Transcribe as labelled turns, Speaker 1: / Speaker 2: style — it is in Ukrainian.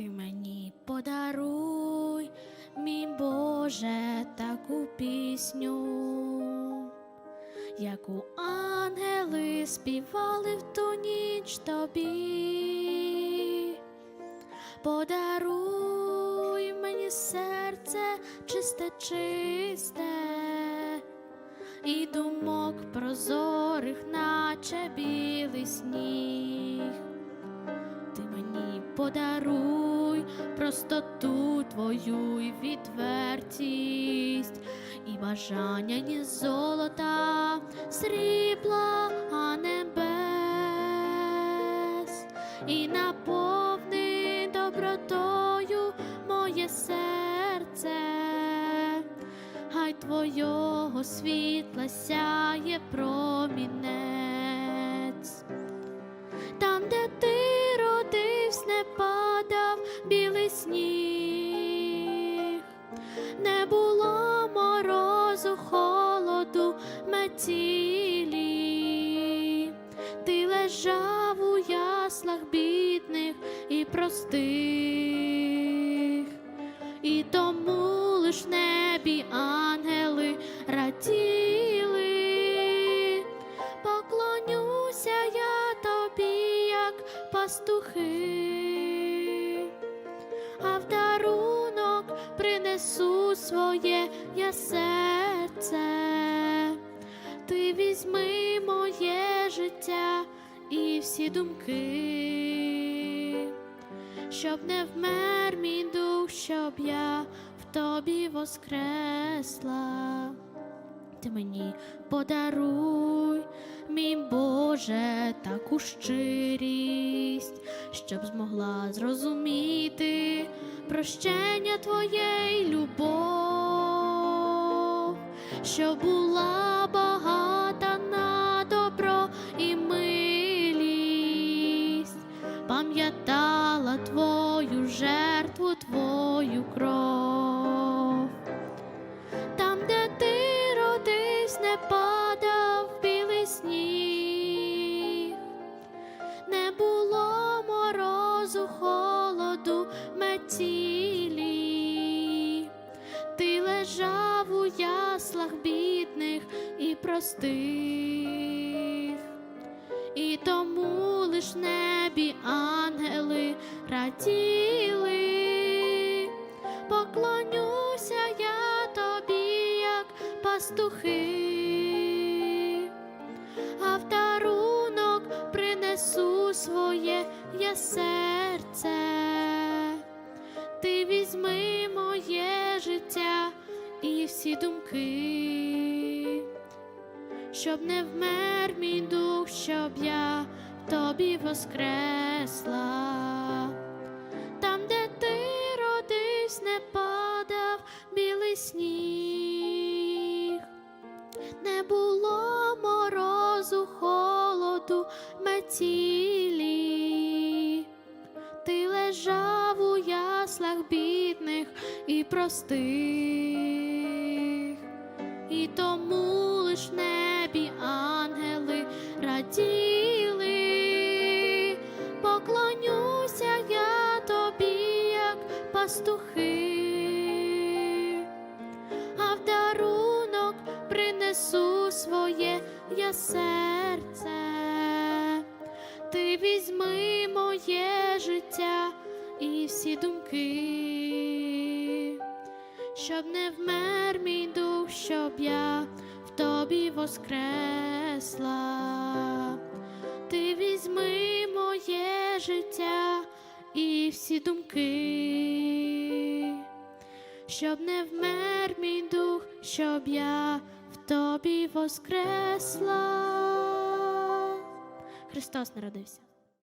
Speaker 1: Ти мені подаруй, мій Боже, таку пісню, яку ангели співали в ту ніч тобі. Подаруй мені серце чисте, чисте, і думок прозорих, наче білий сніг. Подаруй простоту твою і відвертість, і бажання ні золота, срібла, а небес, і наповни добротою моє серце, хай твого світла сяє промінець. Там, де ти падав білий сніг, не було морозу, холоду, метілі. Ти лежав у яслах бідних і простих, і тому лиш небі ангели раділи. Поклонюся я тобі, як пастухи, а в дарунок принесу своє я серце. Ти візьми моє життя і всі думки, щоб не вмер мій дух, щоб я в тобі воскресла ти мені подаруй, мій Боже, таку щирість, щоб змогла зрозуміти прощення Твоєї любов, що була багата на добро і милість, пам'ятала Твою жертву, Твою кров. Родився, не падав білий сніг, не було морозу, холоду, метілі. Ти лежав у яслах бідних і простих, і тому лиш небі ангели раділи. Поклонюся я тобі, як пастухи, принесу своє я серце. Ти візьми моє життя і всі думки, щоб не вмер мій дух, щоб я тобі воскресла. Там, де ти родився, не падав білий сніг, не було морозу, метілі. Ти лежав у яслах бідних і простих, і тому лиш небі ангели раділи. Поклонюся я тобі, як пастухи, а в принесу своє я серце. Ти візьми моє життя і всі думки, щоб не вмер мій дух, щоб я в тобі воскресла. Ти візьми моє життя і всі думки, щоб не вмер мій дух, щоб я в тобі воскресла. Христос народився.